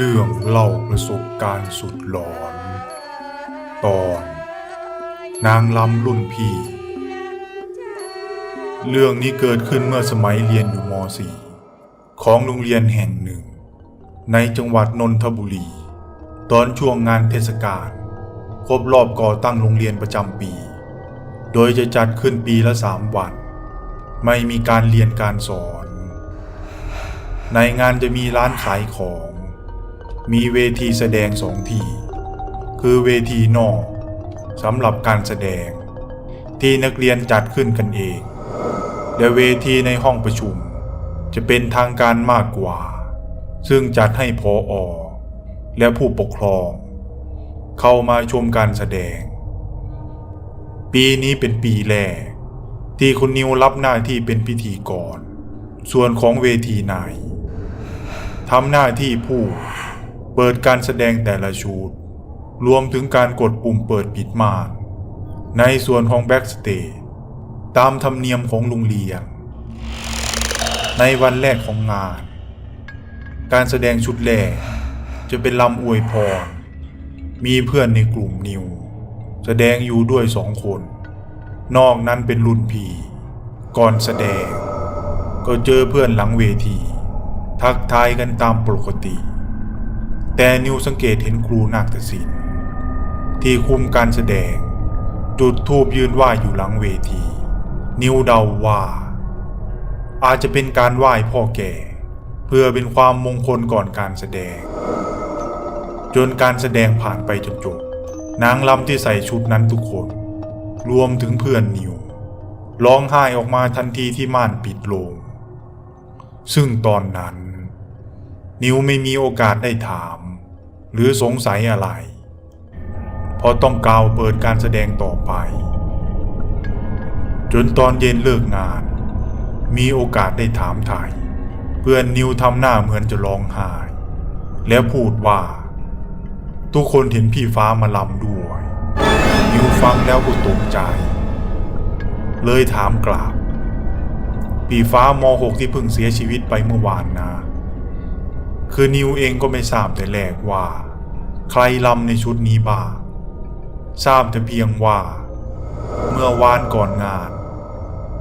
เรื่องเล่าประสบการณ์สุดหลอน ตอน นางลำรุ่นพี่ เรื่องนี้เกิดขึ้นเมื่อสมัยเรียนอยู่ม .4 ของโรงเรียนแห่งหนึ่ง ในจังหวัดนนทบุรี ตอนช่วงงานเทศกาลครบรอบก่อตั้งโรงเรียนประจำปี โดยจะจัดขึ้นปีละสามวัน ไม่มีการเรียนการสอน ในงานจะมีร้านขายของ มีเวทีแสดงสองที่คือเวทีนอกสำหรับการแสดง ที่นักเรียนจัดขึ้นกันเอง และเวทีในห้องประชุม จะเป็นทางการมากกว่า ซึ่งจัดให้พออและผู้ปกครอง เข้ามาชมการแสดง ปีนี้เป็นปีแรกที่คุณนิวรับหน้าที่เป็นพิธีกร ส่วนของเวทีนายทำหน้าที่ผู้ เปิดการแสดงแต่ละชุดรวมถึงการกดปุ่มเปิดปิดม่านในส่วนของแบ็กสเตจตามธรรมเนียมของโรงเรียน ในวันแรกของงาน การแสดงชุดแรกจะเป็นลำอวยพร มีเพื่อนในกลุ่มนิว แสดงอยู่ด้วยสองคน นอกนั้นเป็นรุ่นพี่ก่อนแสดง ก็เจอเพื่อนหลังเวที ทักทายกันตามปกติ แต่นิวสังเกตเห็นครูนาฏศิลป์ที่คุมการแสดง จุดทูบยืนไหว้อยู่หลังเวที นิวเดาว่า อาจจะเป็นการไหว้พ่อแก่ เพื่อเป็นความมงคลก่อนการแสดง จนการแสดงผ่านไปจนจบนางลำที่ใส่ชุดนั้นทุกคน รวมถึงเพื่อนนิวร้องไห้ออกมาทันทีที่ม่านปิดลง ซึ่งตอนนั้น นิวไม่มีโอกาสได้ถาม หรือสงสัยอะไรพราะต้องกล่าวเปิดการแสดงต่อไป จนตอนเย็นเลิกงาน มีโอกาสได้ถามไทยเพื่อนนิวทำหน้าเหมือนจะร้องไห้แล้วพูดว่า ทุกคนเห็นพี่ฟ้ามาลำด้วย นิวฟังแล้วก็ตกใจ เลยถามกลับพี่ฟ้ามหกที่เพิ่งเสียชีวิตไปเมื่อวานนะ คือนิวเองก็ไม่ทราบแต่แรกว่า ใครลำในชุดนี้บ้างทราบแต่เพียงว่า เมื่อวานก่อนงาน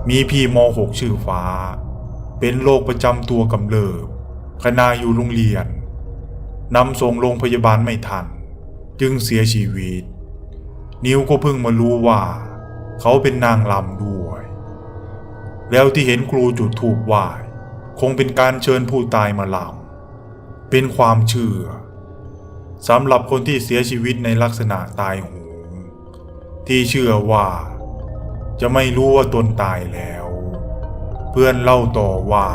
มีพี่มหกชื่อฟ้า เป็นโรคประจำตัวกำเริบขณะอยู่โรงเรียนนำส่งโรงพยาบาลไม่ทัน จึงเสียชีวิต นิวก็เพิ่งมารู้ว่า เขาเป็นนางลำด้วย แล้วที่เห็นครูจุดธูปไหว้คงเป็นการเชิญผู้ตายมาลำเป็นความเชื่อ สำหรับคนที่เสียชีวิตในลักษณะตายโหงที่เชื่อว่า จะไม่รู้ว่าตนตายแล้ว เพื่อนเล่าต่อว่า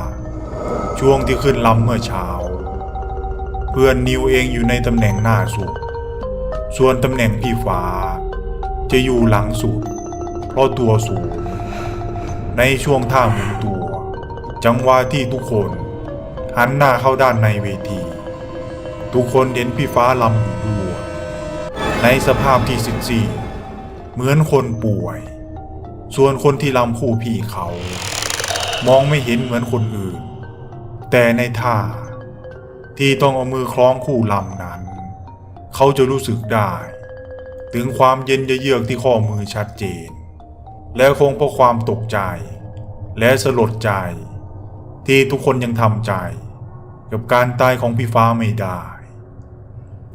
ช่วงที่ขึ้นลำเมื่อเช้า เพื่อนนิวเองอยู่ในตำแหน่งหน้าสุด ส่วนตำแหน่งพี่ฟ้า จะอยู่หลังสุด เพราะตัวสูง ในช่วงท่าหมุนตัว จังหวะที่ทุกคนหันหน้าเข้าด้านในเวที ทุกคนเห็นพี่ฟ้าลำอยู่ด้วในสภาพที่สิซีดๆเหมือนคนป่วย ส่วนคนที่ลำคู่พี่เขา มองไม่เห็นเหมือนคนอื่น แต่ในท่า ที่ต้องเอามือคล้องคู่ลำนั้น เขาจะรู้สึกได้ ถึงความเย็นเยือกที่ข้อมือชัดเจน และคงเพราะความตกใจ และสลดใจ ที่ทุกคนยังทำใจ กับการตายของพี่ฟ้าไม่ได้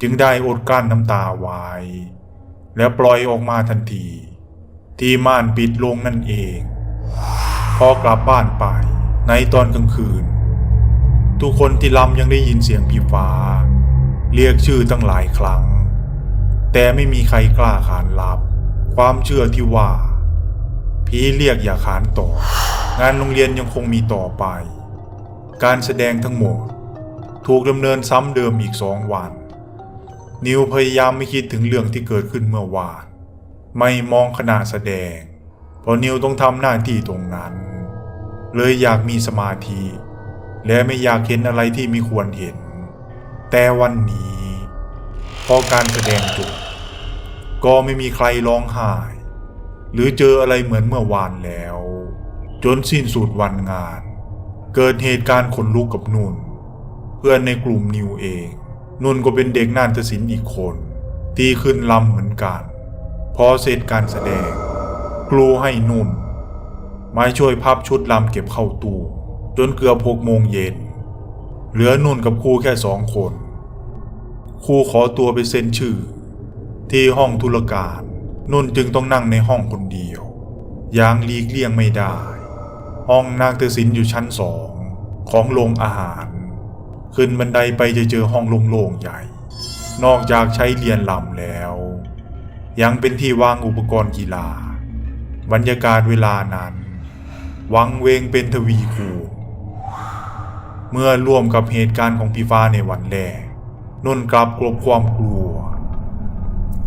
จึงได้อดกลั้นน้ำตาไว้และปล่อยออกมาทันที ที่ม่านปิดลงนั่นเอง พอกลับบ้านไปในตอนกลางคืน ทุกคนที่ลำยังได้ยินเสียงพี่ฟ้า เรียกชื่อตั้งหลายครั้ง แต่ไม่มีใครกล้าขานรับ ความเชื่อที่ว่าผีเรียกอย่าขานต่อ งานโรงเรียนยังคงมีต่อไป การแสดงทั้งหมด ถูกดำเนินซ้ำเดิมอีกสองวัน นิวพยายามไม่คิดถึงเรื่องที่เกิดขึ้นเมื่อวาน ไม่มองขณะแสดง เพราะนิวต้องทำหน้าที่ตรงนั้น เลยอยากมีสมาธิ และไม่อยากเห็นอะไรที่มีควรเห็น แต่วันนี้พอการแสดงจบก็ไม่มีใครร้องไห้ หรือเจออะไรเหมือนเมื่อวานแล้ว จนสิ้นสุดวันงาน เกิดเหตุการณ์ขนลุกกับนุ่น เพื่อนในกลุ่มนิวเอง นุ่นก็เป็นเด็กนาฏศิลป์อีกคนที่ขึ้นลำเหมือนกัน พอเสร็จการแสดงครูให้นุ่นมาช่วยพับชุดลำเก็บเข้าตู้จนเกือบหกโมงเย็น เหลือนุ่นกับครูแค่สองคน ครูขอตัวไปเซ็นชื่อ ที่ห้องธุรการนุ่นจึงต้องนั่งในห้องคนเดียว อย่างหลีกเลี่ยงไม่ได้ ห้องนางเตศินอยู่ชั้นสองของโรงอาหาร ขึ้นบันไดไปจะเจอห้องโล่งๆใหญ่ นอกจากใช้เรียนลำแล้ว ยังเป็นที่วางอุปกรณ์กีฬา บรรยากาศเวลานั้น วังเวงเป็นทวีคูเมื่อร่วมกับเหตุการณ์ของพี่ฟ้าในวันแรกนุ่นกลับกลบความกลัว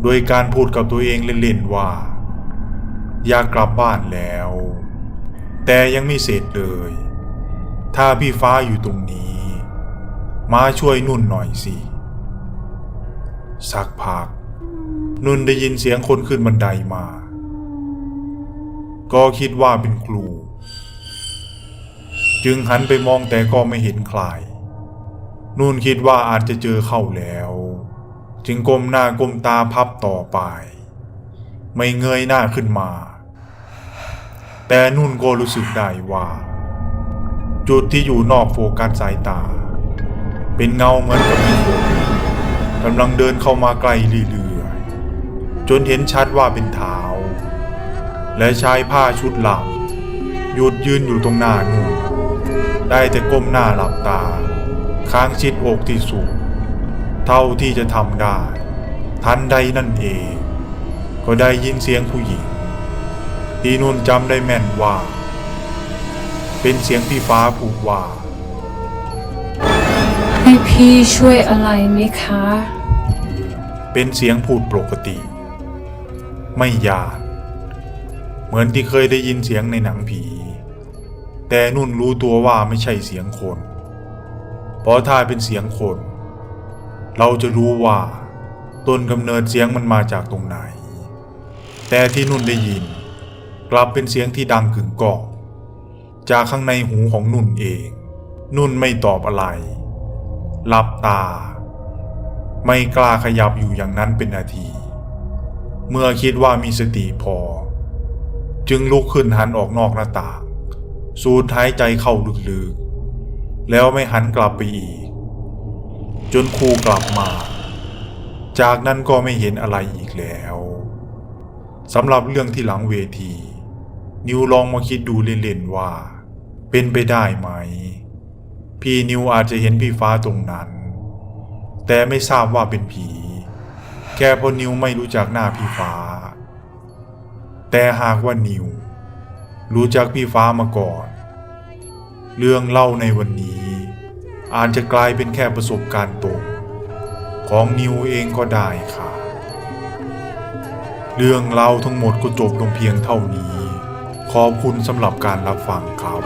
โดยการพูดกับตัวเองเล่นๆว่า อยากกลับบ้านแล้ว แต่ยังไม่เสร็จเลย ถ้าพี่ฟ้าอยู่ตรงนี้ มาช่วยนุ่นหน่อยสิสักพักนุ่นได้ยินเสียงคนขึ้นบันไดมา ก็คิดว่าเป็นครู จึงหันไปมองแต่ก็ไม่เห็นใครนุ่นคิดว่าอาจจะเจอเข้าแล้ว จึงก้มหน้าก้มตาพับต่อไป ไม่เงยหน้าขึ้นมา แต่นุ่นก็รู้สึกได้ว่า จุดที่อยู่นอกโฟกัสสายตา เป็นเงาเหมือนกับมีคนกำลังเดินเข้ามาใกล้เรื่อยๆจนเห็นชัดว่าเป็นเท้า และชายผ้าชุดหลังหยุดยืนอยู่ตรงหน้านุนได้แต่ก้มหน้าหลับตา ค้างชิดอกที่สูง เท่าที่จะทำได้ ทันใดนั่นเอง ก็ได้ยินเสียงผู้หญิง ที่นุ่นจำได้แม่นว่า เป็นเสียงพี่ฟ้าพูดว่า ให้พี่ช่วยอะไรไหมคะ เป็นเสียงพูดปกติ ไม่หยาดเหมือนที่เคยได้ยินเสียงในหนังผี แต่นุ่นรู้ตัวว่าไม่ใช่เสียงคน เพราะถ้าเป็นเสียงคน เราจะรู้ว่าต้นกำเนิดเสียงมันมาจากตรงไหน แต่ที่นุ่นได้ยิน กลับเป็นเสียงที่ดังกึ่งก้องจากข้างในหูของนุ่นเอง นุ่นไม่ตอบอะไร หลับตา ไม่กล้าขยับอยู่อย่างนั้นเป็นนาที เมื่อคิดว่ามีสติพอ จึงลุกขึ้นหันออกนอกหน้าต่างสูดหายใจเข้าลึกๆ แล้วไม่หันกลับไปอีก จนครูกลับมา จากนั้นก็ไม่เห็นอะไรอีกแล้วสำหรับเรื่องที่หลังเวที นิวลองมาคิดดูเล่นๆว่า เป็นไปได้ไหม พี่นิวอาจจะเห็นพี่ฟ้าตรงนั้น แต่ไม่ทราบว่าเป็นผี แค่เพราะนิวไม่รู้จักหน้าพี่ฟ้า แต่หากว่านิว รู้จักพี่ฟ้ามาก่อน เรื่องเล่าในวันนี้ อาจจะกลายเป็นแค่ประสบการณ์ตรงของนิวเองก็ได้ค่ะ เรื่องเล่าทั้งหมดก็จบลงเพียงเท่านี้ ขอบคุณสำหรับการรับฟังครับ